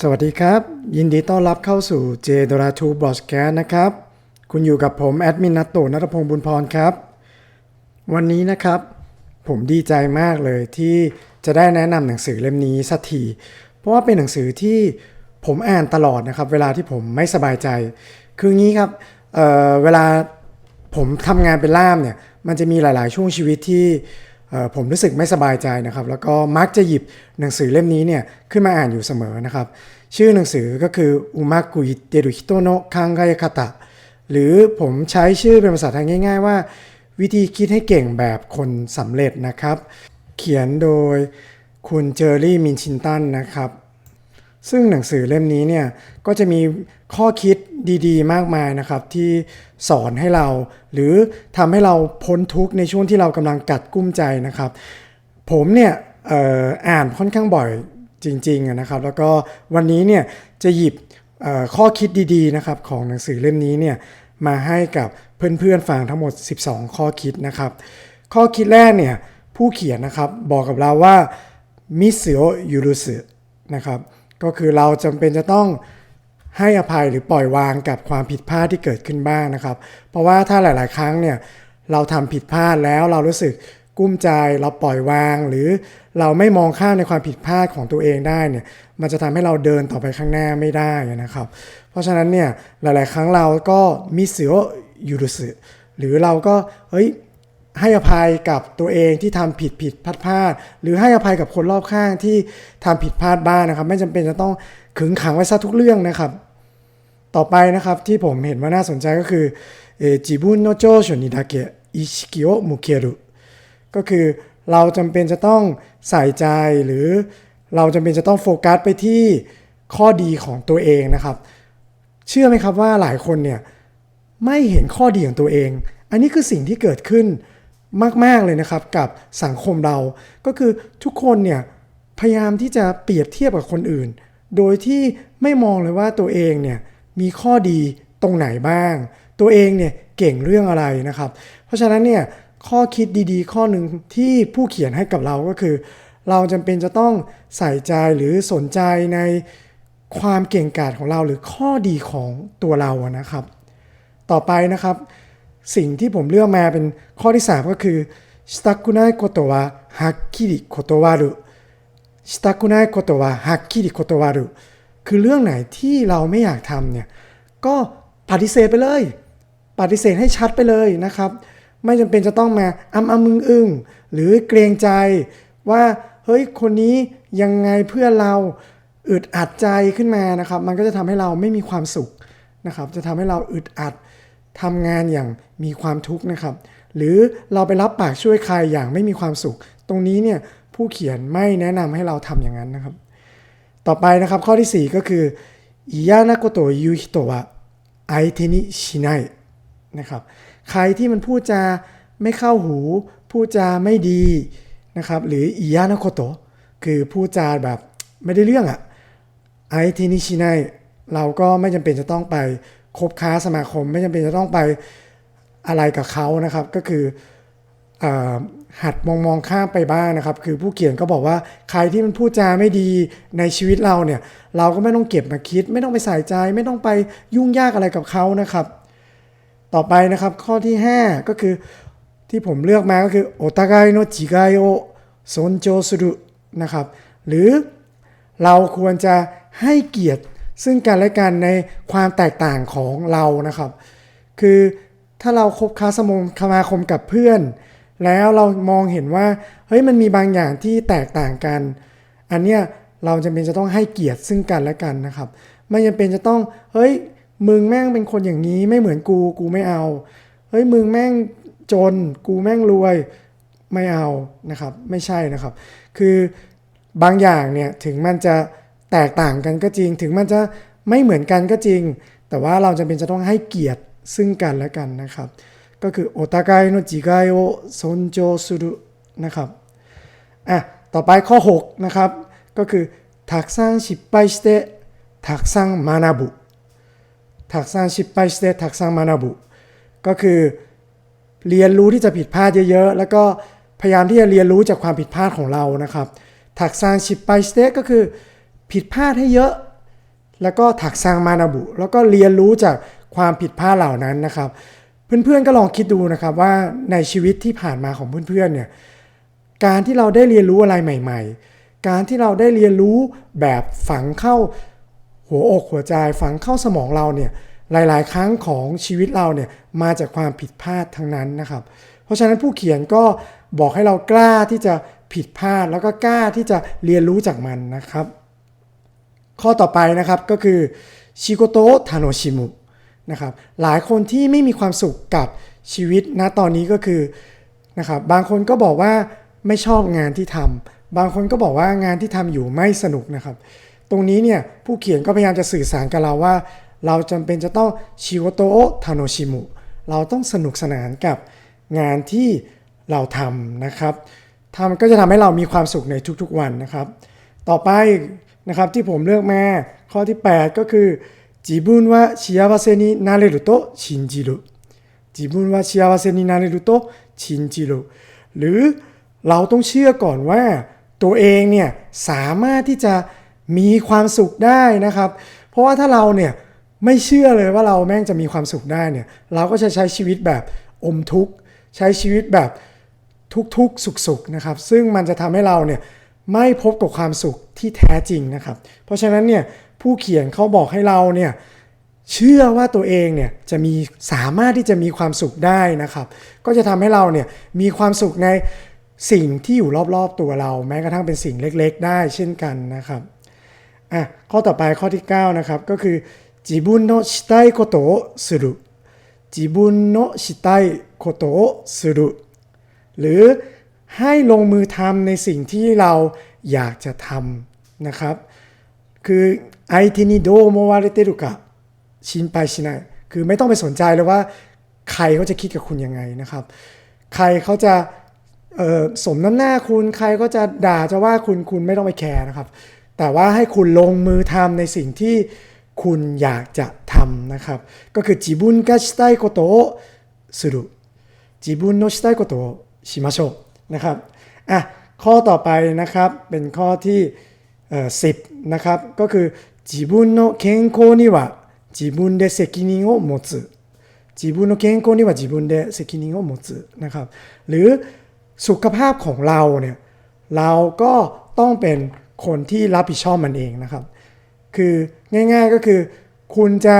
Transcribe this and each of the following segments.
สวัสดีครับ ยินดีต้อนรับเข้าสู่ j d o r a 2 Broadcast นะครับ คุณอยู่กับผมแอดมินนัตโตนัทพงศ์บุญพรครับ วันนี้นะครับ ผมดีใจมากเลยที่จะได้แนะนำหนังสือเล่มนี้สักทีเพราะว่าเป็นหนังสือที่ผมอ่านตลอดนะครับ เวลาที่ผมไม่สบายใจ คืองี้ครับเเวลาผมทำงานเป็นล่ามเนี่ย มันจะมีหลาย ๆ ช่วงชีวิตที่ ผมรู้สึกไม่สบายใจนะครับ แล้วก็มักจะหยิบหนังสือเล่มนี้เนี่ยขึ้นมาอ่านอยู่เสมอนะครับ ชื่อหนังสือก็คืออุมากุยเตรุฮิโตโนะคังไกคาตะหรือผมใช้ชื่อเป็นภาษาไทยง่าย ๆ ว่า วิธีคิดให้เก่งแบบคนสำเร็จนะครับ เขียนโดยคุณเจอรี่มินชินตันนะครับ ซึ่งหนังสือเล่มนี้เนี่ยก็จะมีข้อคิดดีๆ มากมายนะครับที่สอนให้เรา หรือทำให้เราพ้นทุกข์ในช่วงที่เรากำลังกัดกุ้มใจนะครับ ผมเนี่ยอ่ออ่านค่อนข้างบ่อยจริงๆนะครับ แล้วก็วันนี้เนี่ยจะหยิบข้อคิดดีๆนะครับของหนังสือเล่มนี้เนี่ยมาให้กับเพื่อนๆฟังทั้งหมด 12 ข้อคิดนะครับ ข้อคิดแรกเนี่ยผู้เขียนนะครับบอกกับเราว่ามิเซโอยูรุสึนะครับ ก็คือเราจำเป็นจะต้องให้อภัยหรือปล่อยวางกับความผิดพลาดที่เกิดขึ้นบ้างนะครับ เพราะว่าถ้าหลาย ๆ ครั้งเนี่ยเราทำผิดพลาดแล้วเรารู้สึกกุ้มใจเราปล่อยวาง หรือเราไม่มองข้ามในความผิดพลาดของตัวเองได้เนี่ยมันจะทำให้เราเดินต่อไปข้างหน้าไม่ได้นะครับ เพราะฉะนั้นเนี่ยหลาย ๆ ครั้งเราก็มิเสืออยูรุสึหรือเราก็เฮ้ย ให้อภัยกับตัวเองที่ทำผิดผิดพลาดพลาดหรือให้อภัยกับคนรอบข้างที่ทำผิดพลาดบ้างนะครับ ไม่จำเป็นจะต้องขึงขังไว้ซะทุกเรื่องนะครับ ต่อไปนะครับที่ผมเห็นว่าน่าสนใจก็คือจิบุนโนโจชนิดาเกะอิชิกิโอมุเครุก็คือเราจำเป็นจะต้องใส่ใจหรือเราจำเป็นจะต้องโฟกัสไปที่ข้อดีของตัวเองนะครับ เชื่อไหมครับว่าหลายคนเนี่ยไม่เห็นข้อดีของตัวเอง อันนี้คือสิ่งที่เกิดขึ้น มากๆเลยนะครับกับสังคมเรา ก็คือทุกคนเนี่ยพยายามที่จะเปรียบเทียบกับคนอื่น โดยที่ไม่มองเลยว่าตัวเองเนี่ยมีข้อดีตรงไหนบ้าง ตัวเองเนี่ยเก่งเรื่องอะไรนะครับ เพราะฉะนั้นเนี่ยข้อคิดดีๆ ข้อหนึ่งที่ผู้เขียนให้กับเราก็คือ เราจำเป็นจะต้องใส่ใจหรือสนใจในความเก่งกาจของเราหรือข้อดีของตัวเราอะนะครับ ต่อไปนะครับ สิ่งที่ผมเลือกมาเป็นข้อที่ 3 ก็คือชิตากุนายโกโตวะฮักคิริโกโตวารุชิตากุนายโกตวะฮักคิริโกโตวารุคือเรื่องไหนที่เราไม่อยากทำเนี่ยก็ปฏิเสธไปเลย ปฏิเสธให้ชัดไปเลยนะครับ ไม่จำเป็นจะต้องมาอ้ำอ้ำมึงอึงหรือเกรงใจว่าเฮ้ยคนนี้ยังไงเพื่อเราอึดอัดใจขึ้นมานะครับ มันก็จะทำให้เราไม่มีความสุขนะครับ จะทำให้เราอึดอัด ทำงานอย่างมีความทุกข์นะครับ หรือเราไปรับปากช่วยใครอย่างไม่มีความสุข ตรงนี้เนี่ยผู้เขียนไม่แนะนำให้เราทำอย่างนั้นนะครับ ต่อไปนะครับข้อที่ 4 ก็คืออิยานาโกโตยูฮิโตะไอเทนิชิไนนะครับใครที่มันพูดจาไม่เข้าหู พูดจาไม่ดีนะครับหรืออิยานาโกโตคือพูดจาแบบไม่ได้เรื่องอะไอเทนิชิไนเราก็ไม่จำเป็นจะต้องไป คบค้าสมาคมไม่จำเป็นจะต้องไปอะไรกับเขานะครับ ก็คืออหัดมองมองข้ามไปบ้างนะครับ คือผู้เขียนก็บอกว่าใครที่มันพูดจาไม่ดีในชีวิตเราเนี่ย เราก็ไม่ต้องเก็บมาคิด ไม่ต้องไปใส่ใจ ไม่ต้องไปยุ่งยากอะไรกับเขานะครับ ต่อไปนะครับข้อที่ 5 ก็คือที่ผมเลือกมาก็คือโอตากายโนจิกายโอซนโจสุรุนะครับ หรือเราควรจะให้เกียรติ ซึ่งกันและกันในความแตกต่างของเรานะครับ คือถ้าเราคบค้าสมงคมาคมกับเพื่อน แล้วเรามองเห็นว่าเฮ้ยมันมีบางอย่างที่แตกต่างกัน อันเนี้ยเราจำเป็นจะต้องให้เกียรติซึ่งกันและกันนะครับไม่จำเป็นจะต้องเฮ้ยมึงแม่งเป็นคนอย่างนี้ไม่เหมือนกูกูไม่เอาเฮ้ยมึงแม่งจน กูแม่งรวยไม่เอานะครับ ไม่ใช่นะครับ คือบางอย่างเนี่ยถึงมันจะ แตกต่างกันก็จริง ถึงมันจะไม่เหมือนกันก็จริง แต่ว่าเราจำเป็นจะต้องให้เกียรติซึ่งกันและกันนะครับ ก็คือโอตากายโนจิกายโอซนโจสุรุนะครับอะต่อไปข้อ 6 นะครับ ก็คือทักซังชิปไปสเตทักษะมานาบุทักซังชิปไปสเตทักษะมานาบุก็คือเรียนรู้ที่จะผิดพลาดเยอะๆ แล้วก็พยายามที่จะเรียนรู้จากความผิดพลาดของเรานะครับทักซานชิปไปสเต็กก็คือ ผิดพลาดให้เยอะ แล้วก็ถักซังมานาบุ แล้วก็เรียนรู้จากความผิดพลาดเหล่านั้นนะครับ เพื่อนๆก็ลองคิดดูนะครับว่าในชีวิตที่ผ่านมาของเพื่อนๆเนี่ยการที่เราได้เรียนรู้อะไรใหม่ ๆ การที่เราได้เรียนรู้แบบฝังเข้าหัวอกหัวใจฝังเข้าสมองเราเนี่ยหลาย ๆ ครั้งของชีวิตเราเนี่ยมาจากความผิดพลาดทั้งนั้นนะครับ เพราะฉะนั้นผู้เขียนก็บอกให้เรากล้าที่จะผิดพลาดแล้วก็กล้าที่จะเรียนรู้จากมันนะครับ ข้อต่อไปนะครับก็คือชิโกโตทาโนชิมุนะครับหลายคนที่ไม่มีความสุขกับชีวิตณตอนนี้ก็คือนะครับบางคนก็บอกว่าไม่ชอบงานที่ทำบางคนก็บอกว่างานที่ทำอยู่ไม่สนุกนะครับ ตรงนี้เนี่ยผู้เขียนก็พยายามจะสื่อสารกับเราว่า เราจำเป็นจะต้องชิโกโตทาโนชิมุเราต้องสนุกสนานกับงานที่เราทำนะครับทำก็จะทำให้เรามีความสุขในทุกๆวันนะครับ ต่อไป นะครับที่ผมเลือกมาข้อที่ 8 ก็คือจิบุนว่าชิยาวาเซนินาเรรุโตชินจิรุจิบุนว่าชิยาวาเซนินาเรรุโตชินจิรุหรือเราต้องเชื่อก่อนว่าตัวเองเนี่ยสามารถที่จะมีความสุขได้นะครับ เพราะว่าถ้าเราเนี่ยไม่เชื่อเลยว่าเราแม่งจะมีความสุขได้เนี่ยเราก็จะใช้ชีวิตแบบอมทุกข์ใช้ชีวิตแบบทุกๆสุขๆนะครับ ซึ่งมันจะทำให้เราเนี่ย ไม่พบกับความสุขที่แท้จริงนะครับ เพราะฉะนั้นเนี่ยผู้เขียนเขาบอกให้เราเนี่ยเชื่อว่าตัวเองเนี่ยจะมีสามารถที่จะมีความสุขได้นะครับ ก็จะทำให้เราเนี่ยมีความสุขในสิ่งที่อยู่รอบๆตัวเรา แม้กระทั่งเป็นสิ่งเล็กๆ ได้เช่นกันนะครับอะข้อต่อไปข้อที่ 9 นะครับ ก็คือจิบุนโนชิไตโกโตสุรุจิบุนโนชิไตโกโตสุรุหรือ ให้ลงมือทำในสิ่งที่เราอยากจะทำนะครับคือไอทีนิโดโมวาเรเตรุกะชินไปชินาคือไม่ต้องไปสนใจเลยว่า ใครเขาจะคิดกับคุณยังไงนะครับ ใครเขาจะสมน้ำหน้าคุณใครก็จะด่าจะว่าคุณคุณไม่ต้องไปแคร์นะครับ แต่ว่าให้คุณลงมือทำในสิ่งที่คุณอยากจะทำนะครับ ก็คือจิบุนกาชิไตโกโตสุรุจิบุนโนชิไตโกโตชิมาโช นะครับอ่ะข้อต่อไปนะครับเป็นข้อที่เอ่อ10นะครับก็คือ自分の健康には自分で責任を持つ自分の健康には自分で責任を持つนะครับ หรือสุขภาพของเราเนี่ยเราก็ต้องเป็นคนที่รับผิดชอบมันเองนะครับ คือง่ายๆก็คือ คุณจะ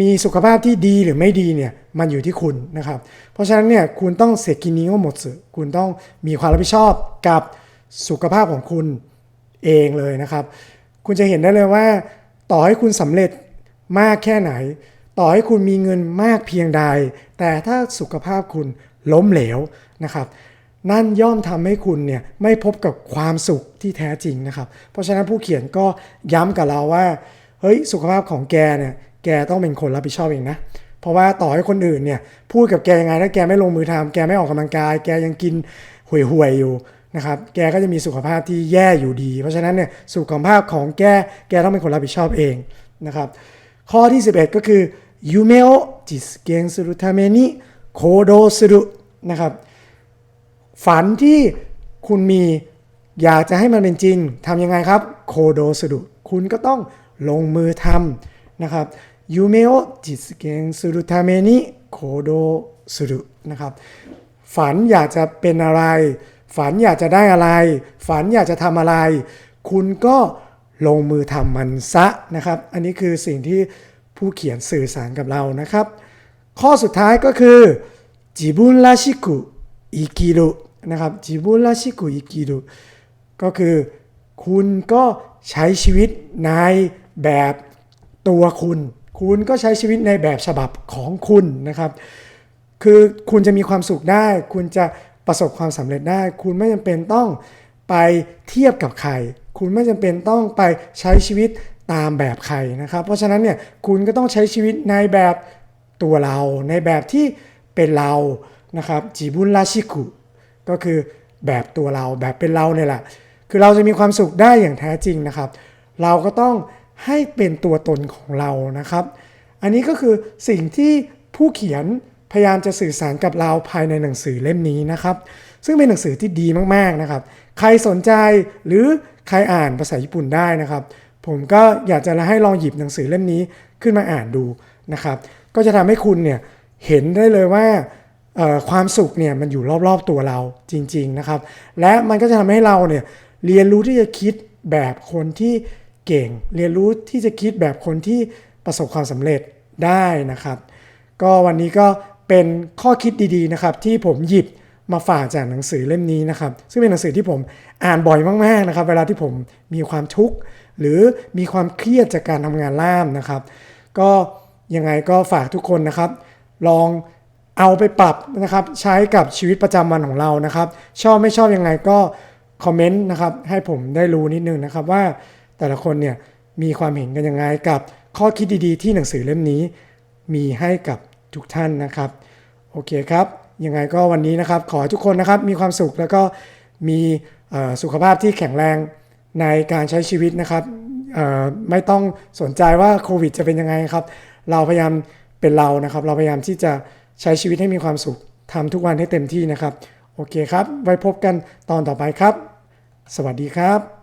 มีสุขภาพที่ดีหรือไม่ดีเนี่ยมันอยู่ที่คุณนะครับ เพราะฉะนั้นเนี่ยคุณต้องเซกินิโอหมดสึคุณต้องมีความรับผิดชอบกับสุขภาพของคุณเองเลยนะครับ คุณจะเห็นได้เลยว่า ต่อให้คุณสำเร็จมากแค่ไหน ต่อให้คุณมีเงินมากเพียงใด แต่ถ้าสุขภาพคุณล้มเหลวนะครับ นั่นย่อมทำให้คุณเนี่ยไม่พบกับความสุขที่แท้จริงนะครับ เพราะฉะนั้นผู้เขียนก็ย้ำกับเราว่าเฮ้ยสุขภาพของแกเนี่ย แกต้องเป็นคนรับผิดชอบเองนะ เพราะว่าต่อให้คนอื่นเนี่ยพูดกับแกยังไงถ้าแกไม่ลงมือทำแกไม่ออกกำลังกาย แกยังกินห่วยๆอยู่นะครับแกก็จะมีสุขภาพที่แย่อยู่ดี เพราะฉะนั้นเนี่ยสุขภาพของแกแกต้องเป็นคนรับผิดชอบเองนะครับข้อที่ 11 ก็คือยูเมโอจิสเกนสุรุทาเมนิโคโดสุรุนะครับฝันที่คุณมีอยากจะให้มันเป็นจริงทำยังไงครับโคโดสุรุคุณก็ต้องลงมือทำ นะครับยูเมโอจิสเกนสุรุทาเมนิโคโดสุรุนะครับ ฝันอยากจะเป็นอะไร ฝันอยากจะได้อะไร ฝันอยากจะทำอะไร คุณก็ลงมือทำมันซะนะครับ อันนี้คือสิ่งที่ผู้เขียนสื่อสารกับเรานะครับ ข้อสุดท้ายก็คือจิบุนราชิกุอิกิรุนะครับจิบุนราชิกุอิกิรุก็คือ คุณก็ใช้ชีวิตในแบบ ตัวคุณ คุณก็ใช้ชีวิตในแบบฉบับของคุณนะครับ คือคุณจะมีความสุขได้ คุณจะประสบความสำเร็จได้ คุณไม่จำเป็นต้องไปเทียบกับใคร คุณไม่จำเป็นต้องไปใช้ชีวิตตามแบบใครนะครับ เพราะฉะนั้นเนี่ยคุณก็ต้องใช้ชีวิตในแบบตัวเราในแบบที่เป็นเรานะครับจิบุนราชิกุก็คือแบบตัวเราแบบเป็นเราเนี่ยแหละ คือเราจะมีความสุขได้อย่างแท้จริงนะครับ เราก็ต้อง ให้เป็นตัวตนของเรานะครับ อันนี้ก็คือสิ่งที่ผู้เขียนพยายามจะสื่อสารกับเราภายในหนังสือเล่มนี้นะครับ ซึ่งเป็นหนังสือที่ดีมากๆนะครับ ใครสนใจหรือใครอ่านภาษาญี่ปุ่นได้นะครับ ผมก็อยากจะให้ลองหยิบหนังสือเล่มนี้ขึ้นมาอ่านดูนะครับ ก็จะทำให้คุณเนี่ยเห็นได้เลยว่าความสุขเนี่ยมันอยู่รอบๆตัวเราจริง ๆนะครับ และมันก็จะทำให้เราเนี่ยเรียนรู้ที่จะคิดแบบคนที่ เก่ง เรียนรู้ที่จะคิดแบบคนที่ประสบความสำเร็จได้นะครับ ก็วันนี้ก็เป็นข้อคิดดีๆนะครับ ที่ผมหยิบมาฝากจากหนังสือเล่มนี้นะครับ ซึ่งเป็นหนังสือที่ผมอ่านบ่อยมากๆนะครับ เวลาที่ผมมีความทุกข์หรือมีความเครียดจากการทำงานล่ามนะครับ ก็ยังไงก็ฝากทุกคนนะครับ ลองเอาไปปรับนะครับ ใช้กับชีวิตประจำวันของเรานะครับ ชอบไม่ชอบยังไงก็คอมเมนต์นะครับ ให้ผมได้รู้นิดนึงนะครับว่า แต่ละคนเนี่ยมีความเห็นกันยังไงกับข้อคิดดีๆ ที่หนังสือเล่มนี้ มีให้กับทุกท่านนะครับ โอเคครับ ยังไงก็วันนี้นะครับ ขอให้ทุกคนนะครับมีความสุขแล้วก็มีสุขภาพที่แข็งแรงในการใช้ชีวิตนะครับไม่ต้องสนใจว่าโควิดจะเป็นยังไงครับ เราพยายามเป็นเรานะครับ เราพยายามที่จะใช้ชีวิตให้มีความสุขทำทุกวันให้เต็มที่นะครับ โอเคครับ ไว้พบกันตอนต่อไปครับ สวัสดีครับ